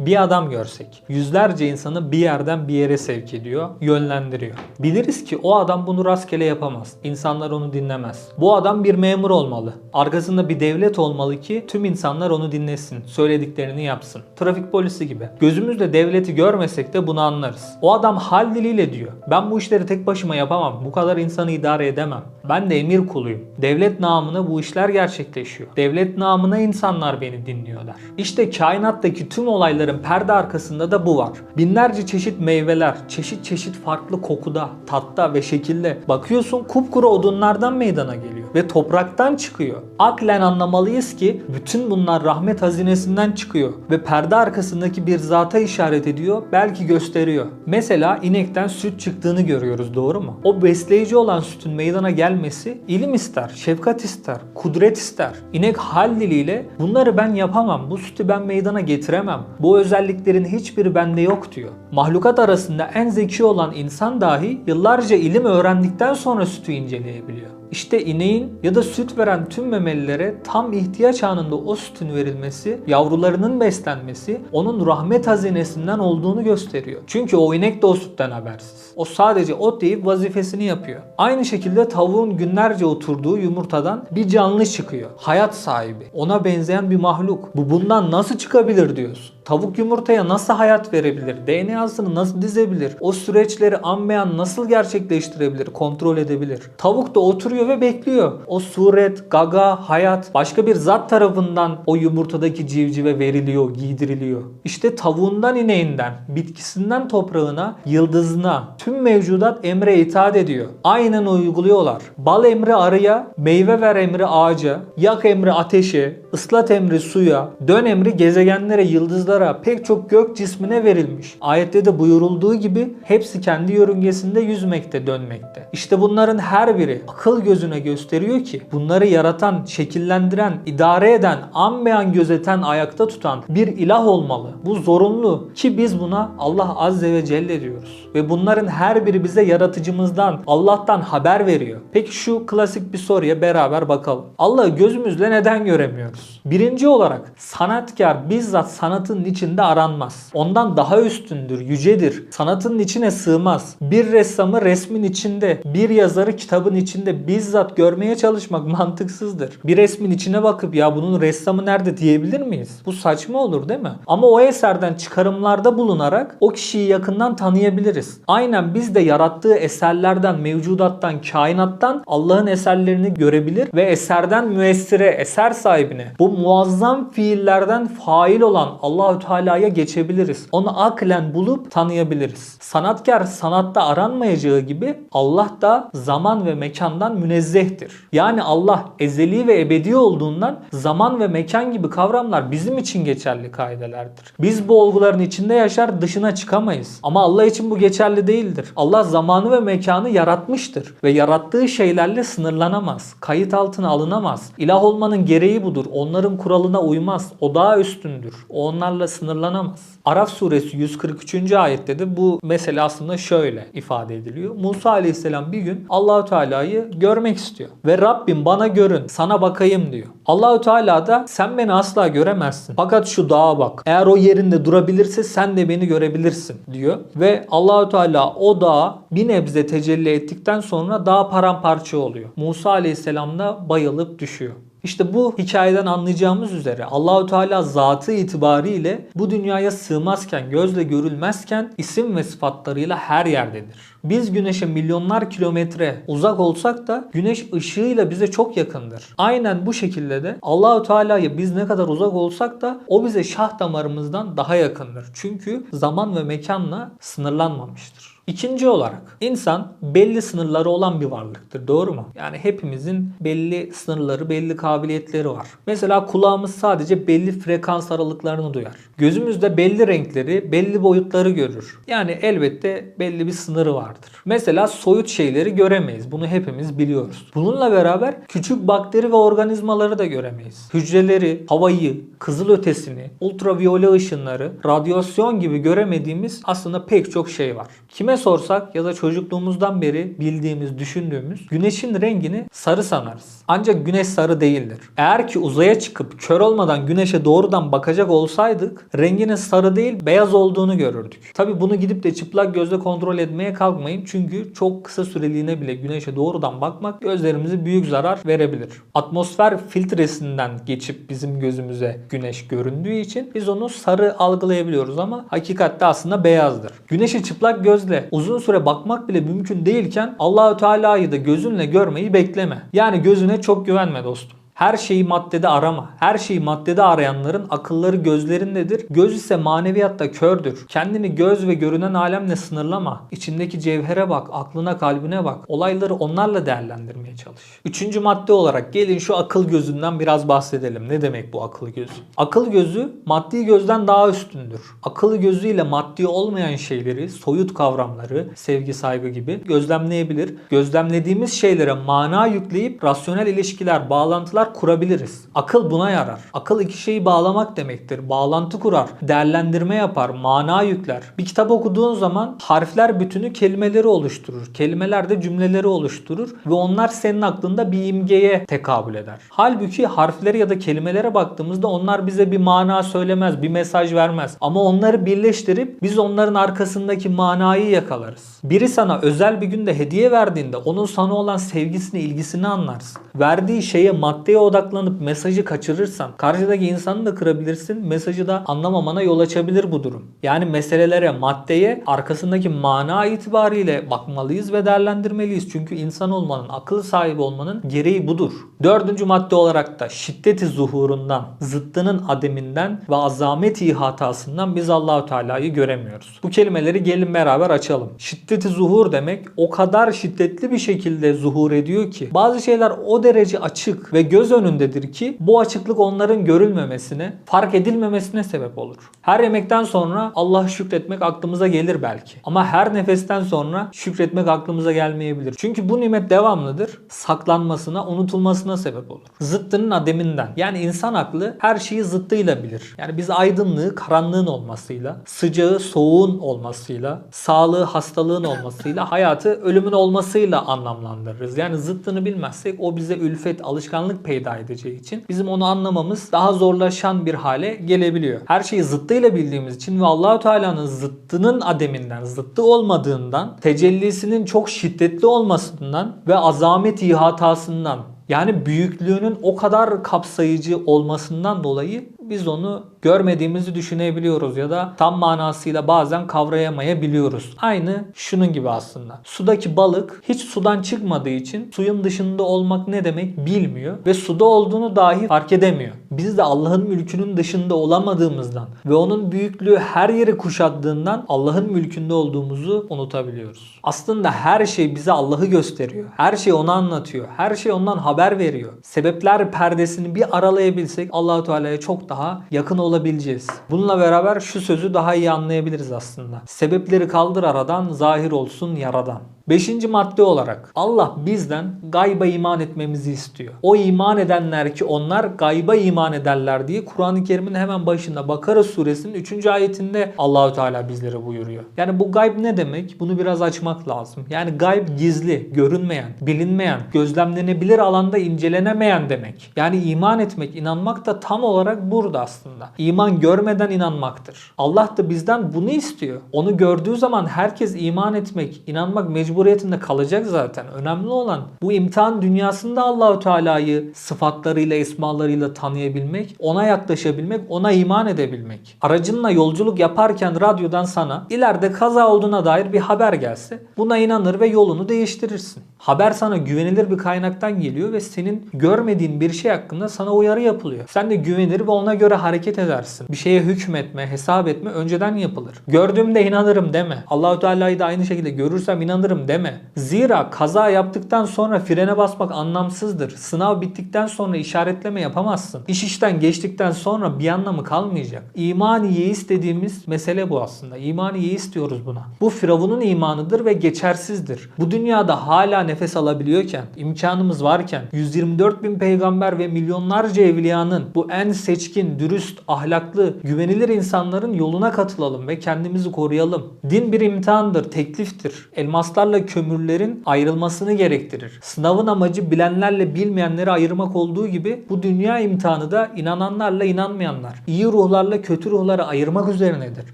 Bir adam görsek yüzlerce insanı bir yerden bir yere sevk ediyor, yönlendiriyor. Biliriz ki o adam bunu rastgele yapamaz. İnsanlar onu dinlemez. Bu adam bir memur olmalı. Arkasında bir devlet olmalı ki tüm insanlar onu dinlesin, söylediklerini yapsın. Trafik polisi gibi. Gözümüzle devleti görmesek de bunu anlarız. O adam hal diliyle diyor. Ben bu işleri tek başıma yapamam. Bu kadar insanı idare edemem. Ben de emir kuluyum. Devlet namına bu işler gerçekleşiyor. Devlet namına insanlar beni dinliyorlar. İşte kainattaki tüm olayların perde arkasında da bu var. Binlerce çeşit meyveler, çeşit çeşit farklı kokuda, tatta ve şekilde. Bakıyorsun kupkuru odunlardan meydana geliyor ve topraktan çıkıyor. Aklen anlamalıyız ki bütün bunlar rahmet hazinesinden çıkıyor ve perde arkasındaki bir zata işaret ediyor, belki gösteriyor. Mesela inekten süt çıktığını görüyoruz doğru mu? O besleyici olan sütün meydana gelmesi ilim ister, şefkat ister, kudret ister. İnek hal diliyle bunları ben yapamam, bu sütü ben meydana getiremem. Bu özelliklerin hiçbiri bende yok diyor. Mahlukat arasında en zeki olan insan dahi yıllarca ilim öğrendikten sonra sütü inceleyebiliyor. İşte ineğin ya da süt veren tüm memelilere tam ihtiyaç anında o sütün verilmesi, yavrularının beslenmesi onun rahmet hazinesinden olduğunu gösteriyor. Çünkü o inek de o sütten habersiz. O sadece ot yiyip vazifesini yapıyor. Aynı şekilde tavuğun günlerce oturduğu yumurtadan bir canlı çıkıyor. Hayat sahibi. Ona benzeyen bir mahluk. Bu bundan nasıl çıkabilir diyorsun. Tavuk yumurtaya nasıl hayat verebilir? DNA'sını nasıl dizebilir? O süreçleri ammeyan nasıl gerçekleştirebilir? Kontrol edebilir? Tavuk da oturuyor ve bekliyor. O suret, gaga, hayat başka bir zat tarafından o yumurtadaki civcive veriliyor, giydiriliyor. İşte tavuğundan ineğinden, bitkisinden toprağına, yıldızına tüm mevcudat emre itaat ediyor. Aynen uyguluyorlar. Bal emri arıya, meyve ver emri ağaca, yak emri ateşe, ıslat emri suya, dön emri gezegenlere, yıldızlara, pek çok gök cismine verilmiş. Ayette de buyurulduğu gibi hepsi kendi yörüngesinde yüzmekte, dönmekte. İşte bunların her biri akıl gözüne gösteriyor ki bunları yaratan, şekillendiren, idare eden, ammeyan gözeten, ayakta tutan bir ilah olmalı. Bu zorunlu ki biz buna Allah Azze ve Celle diyoruz. Ve bunların her biri bize yaratıcımızdan, Allah'tan haber veriyor. Peki şu klasik bir soruya beraber bakalım. Allah'ı gözümüzle neden göremiyoruz? Birinci olarak sanatkar bizzat sanatın içinde aranmaz. Ondan daha üstündür, yücedir. Sanatın içine sığmaz. Bir ressamı resmin içinde, bir yazarı kitabın içinde bizzat görmeye çalışmak mantıksızdır. Bir resmin içine bakıp ya bunun ressamı nerede diyebilir miyiz? Bu saçma olur değil mi? Ama o eserden çıkarımlarda bulunarak o kişiyi yakından tanıyabiliriz. Aynen biz de yarattığı eserlerden, mevcudattan, kainattan Allah'ın eserlerini görebilir ve eserden müessire, eser sahibine bu muazzam fiillerden fail olan Allahü Teala'ya geçebiliriz. Onu aklen bulup tanıyabiliriz. Sanatkar sanatta aranmayacağı gibi Allah da zaman ve mekandan münezzehtir. Yani Allah ezeli ve ebedi olduğundan zaman ve mekan gibi kavramlar bizim için geçerli kaidelerdir. Biz bu olguların içinde yaşar dışına çıkamayız. Ama Allah için bu geçerli değildir. Allah zamanı ve mekanı yaratmıştır ve yarattığı şeylerle sınırlanamaz. Kayıt altına alınamaz. İlah olmanın gereği budur. Onların kuralına uymaz. O daha üstündür. O onlarla sınırlanamaz. Araf suresi 143. ayette de bu mesele aslında şöyle ifade ediliyor. Musa aleyhisselam bir gün Allahü Teala'yı görmek istiyor. Ve Rabbim bana görün, sana bakayım diyor. Allahü Teala da sen beni asla göremezsin. Fakat şu dağa bak. Eğer o yerinde durabilirse sen de beni görebilirsin diyor. Ve Allahü Teala o dağa bir nebze tecelli ettikten sonra dağ paramparça oluyor. Musa aleyhisselam da bayılıp düşüyor. İşte bu hikayeden anlayacağımız üzere Allahü Teala zatı itibariyle bu dünyaya sığmazken, gözle görülmezken isim ve sıfatlarıyla her yerdedir. Biz güneşe milyonlar kilometre uzak olsak da güneş ışığıyla bize çok yakındır. Aynen bu şekilde de Allahü Teala'ya biz ne kadar uzak olsak da o bize şah damarımızdan daha yakındır. Çünkü zaman ve mekanla sınırlanmamıştır. İkinci olarak insan belli sınırları olan bir varlıktır. Doğru mu? Yani hepimizin belli sınırları, belli kabiliyetleri var. Mesela kulağımız sadece belli frekans aralıklarını duyar. Gözümüz de belli renkleri, belli boyutları görür. Yani elbette belli bir sınırı vardır. Mesela soyut şeyleri göremeyiz. Bunu hepimiz biliyoruz. Bununla beraber küçük bakteri ve organizmaları da göremeyiz. Hücreleri, havayı, kızılötesini, ultraviyole ışınları, radyasyon gibi göremediğimiz aslında pek çok şey var. Kime sorsak ya da çocukluğumuzdan beri bildiğimiz, düşündüğümüz güneşin rengini sarı sanarız. Ancak güneş sarı değildir. Eğer ki uzaya çıkıp kör olmadan güneşe doğrudan bakacak olsaydık renginin sarı değil beyaz olduğunu görürdük. Tabi bunu gidip de çıplak gözle kontrol etmeye kalkmayın. Çünkü çok kısa süreliğine bile güneşe doğrudan bakmak gözlerimize büyük zarar verebilir. Atmosfer filtresinden geçip bizim gözümüze güneş göründüğü için biz onu sarı algılayabiliyoruz ama hakikatte aslında beyazdır. Güneşe çıplak gözle uzun süre bakmak bile mümkün değilken Allahü Teala'yı da gözünle görmeyi bekleme. Yani gözüne çok güvenme dostum. Her şeyi maddede arama. Her şeyi maddede arayanların akılları gözlerindedir. Göz ise maneviyatta kördür. Kendini göz ve görünen alemle sınırlama. İçindeki cevhere bak, aklına kalbine bak. Olayları onlarla değerlendirmeye çalış. Üçüncü madde olarak gelin şu akıl gözünden biraz bahsedelim. Ne demek bu akıl gözü? Akıl gözü maddi gözden daha üstündür. Akıl gözüyle maddi olmayan şeyleri, soyut kavramları, sevgi, saygı gibi gözlemleyebilir. Gözlemlediğimiz şeylere mana yükleyip rasyonel ilişkiler, bağlantılar kurabiliriz. Akıl buna yarar. Akıl iki şeyi bağlamak demektir. Bağlantı kurar, değerlendirme yapar, mana yükler. Bir kitap okuduğun zaman harfler bütünü kelimeleri oluşturur. Kelimeler de cümleleri oluşturur ve onlar senin aklında bir imgeye tekabül eder. Halbuki harflere ya da kelimelere baktığımızda onlar bize bir mana söylemez, bir mesaj vermez. Ama onları birleştirip biz onların arkasındaki manayı yakalarız. Biri sana özel bir günde hediye verdiğinde onun sana olan sevgisini, ilgisini anlarsın. Verdiği şeye, maddeye odaklanıp mesajı kaçırırsan karşıdaki insanı da kırabilirsin. Mesajı da anlamamana yol açabilir bu durum. Yani meselelere, maddeye arkasındaki mana itibariyle bakmalıyız ve değerlendirmeliyiz. Çünkü insan olmanın, akıl sahibi olmanın gereği budur. Dördüncü madde olarak da şiddeti zuhurundan, zıttının ademinden ve azameti hatasından biz Allahu Teala'yı göremiyoruz. Bu kelimeleri gelin beraber açalım. Şiddeti zuhur demek o kadar şiddetli bir şekilde zuhur ediyor ki bazı şeyler o derece açık ve göz önündedir ki bu açıklık onların görülmemesine, fark edilmemesine sebep olur. Her yemekten sonra Allah şükretmek aklımıza gelir belki. Ama her nefesten sonra şükretmek aklımıza gelmeyebilir. Çünkü bu nimet devamlıdır. Saklanmasına, unutulmasına sebep olur. Zıttının ademinden. Yani insan aklı her şeyi zıttıyla bilir. Yani biz aydınlığı karanlığın olmasıyla, sıcağı soğuğun olmasıyla, sağlığı hastalığın olmasıyla, hayatı ölümün olmasıyla anlamlandırırız. Yani zıttını bilmezsek o bize ülfet, alışkanlık peyda edeceği için bizim onu anlamamız daha zorlaşan bir hale gelebiliyor. Her şeyi zıttıyla bildiğimiz için ve Allahu Teala'nın zıttının ademinden, zıttı olmadığından, tecellisinin çok şiddetli olmasından ve azamet ihatasından yani büyüklüğünün o kadar kapsayıcı olmasından dolayı biz onu görmediğimizi düşünebiliyoruz ya da tam manasıyla bazen kavrayamayabiliyoruz. Aynı şunun gibi aslında. Sudaki balık hiç sudan çıkmadığı için suyun dışında olmak ne demek bilmiyor ve suda olduğunu dahi fark edemiyor. Biz de Allah'ın mülkünün dışında olamadığımızdan ve onun büyüklüğü her yeri kuşattığından Allah'ın mülkünde olduğumuzu unutabiliyoruz. Aslında her şey bize Allah'ı gösteriyor. Her şey onu anlatıyor. Her şey ondan haber veriyor. Sebepler perdesini bir aralayabilsek Allahu Teala'ya çok daha yakın olabileceğiz. Bununla beraber şu sözü daha iyi anlayabiliriz aslında. Sebepleri kaldır aradan, zahir olsun yaradan. Beşinci madde olarak Allah bizden gayba iman etmemizi istiyor. O iman edenler ki onlar gayba iman ederler diye Kur'an-ı Kerim'in hemen başında Bakara suresinin 3. ayetinde Allahü Teala bizlere buyuruyor. Yani bu gayb ne demek? Bunu biraz açmak lazım. Yani gayb gizli, görünmeyen, bilinmeyen, gözlemlenebilir alanda incelenemeyen demek. Yani iman etmek, inanmak da tam olarak burada aslında. İman görmeden inanmaktır. Allah da bizden bunu istiyor. Onu gördüğü zaman herkes iman etmek, inanmak mecburiyetinde kalacak zaten. Önemli olan bu imtihan dünyasında Allahü Teala'yı sıfatlarıyla, esmalarıyla tanıyabilmek, ona yaklaşabilmek, ona iman edebilmek. Aracınla yolculuk yaparken radyodan sana ileride kaza olduğuna dair bir haber gelse buna inanır ve yolunu değiştirirsin. Haber sana güvenilir bir kaynaktan geliyor ve senin görmediğin bir şey hakkında sana uyarı yapılıyor. Sen de güvenir ve ona göre hareket edersin. Bir şeye hükmetme, hesap etme önceden yapılır. Gördüğümde inanırım deme. Allahü Teala'yı da aynı şekilde görürsem inanırım deme. Zira kaza yaptıktan sonra frene basmak anlamsızdır. Sınav bittikten sonra işaretleme yapamazsın. İş işten geçtikten sonra bir anlamı kalmayacak. İmani yeis dediğimiz mesele bu aslında. İmani yeis diyoruz buna. Bu Firavun'un imanıdır ve geçersizdir. Bu dünyada hala nefes alabiliyorken, imkanımız varken 124 bin peygamber ve milyonlarca evliyanın bu en seçkin, dürüst, ahlaklı, güvenilir insanların yoluna katılalım ve kendimizi koruyalım. Din bir imtihandır, tekliftir. Elmaslarla kömürlerin ayrılmasını gerektirir. Sınavın amacı bilenlerle bilmeyenleri ayırmak olduğu gibi bu dünya imtihanı da inananlarla inanmayanlar, iyi ruhlarla kötü ruhları ayırmak üzerinedir.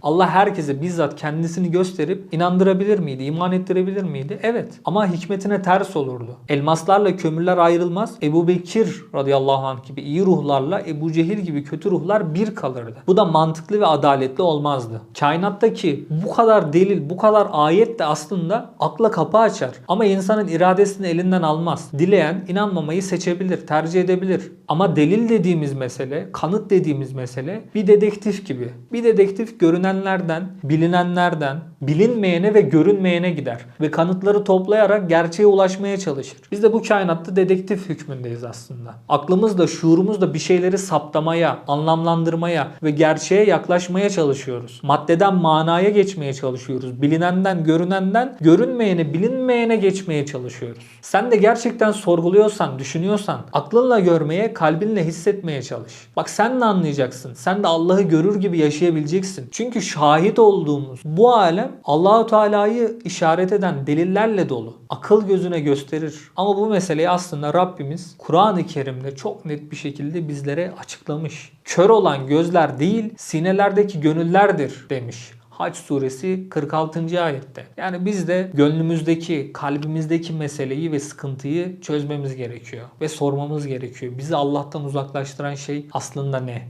Allah herkese bizzat kendisini gösterip inandırabilir miydi, iman ettirebilir miydi? Evet. Ama hikmetine ters olurdu. Elmaslarla kömürler ayrılmaz. Ebu Bekir radıyallahu anh gibi iyi ruhlarla Ebu Cehil gibi kötü ruhlar bir kalırdı. Bu da mantıklı ve adaletli olmazdı. Kainattaki bu kadar delil, bu kadar ayet de aslında akla kapı açar. Ama insanın iradesini elinden almaz. Dileyen inanmamayı seçebilir, tercih edebilir. Ama delil dediğimiz mesele, kanıt dediğimiz mesele bir dedektif gibi. Bir dedektif görünenlerden, bilinenlerden, bilinmeyene ve görünmeyene gider. Ve kanıtları toplayarak gerçeğe ulaşmaya çalışır. Biz de bu kainatta dedektif hükmündeyiz aslında. Aklımızla, şuurumuzla bir şeyleri saptamaya, anlamlandırmaya ve gerçeğe yaklaşmaya çalışıyoruz. Maddeden manaya geçmeye çalışıyoruz. Bilinenden, görünenden, görünmeyene, bilinmeyene geçmeye çalışıyoruz. Sen de gerçekten sorguluyorsan, düşünüyorsan, aklınla görmeye, kalbinle hissetmeye çalış. Bak sen de anlayacaksın. Sen de Allah'ı görür gibi yaşayabileceksin. Çünkü şahit olduğumuz bu alem Allahu Teala'yı işaret eden delillerle dolu. Akıl gözüne gösterir. Ama bu meseleyi aslında Rabbimiz Kur'an-ı Kerim'de çok net bir şekilde bizlere açıklamış. Kör olan gözler değil, sinelerdeki gönüllerdir demiş. Haç suresi 46. ayette. Yani biz de gönlümüzdeki, kalbimizdeki meseleyi ve sıkıntıyı çözmemiz gerekiyor ve sormamız gerekiyor. Bizi Allah'tan uzaklaştıran şey aslında ne?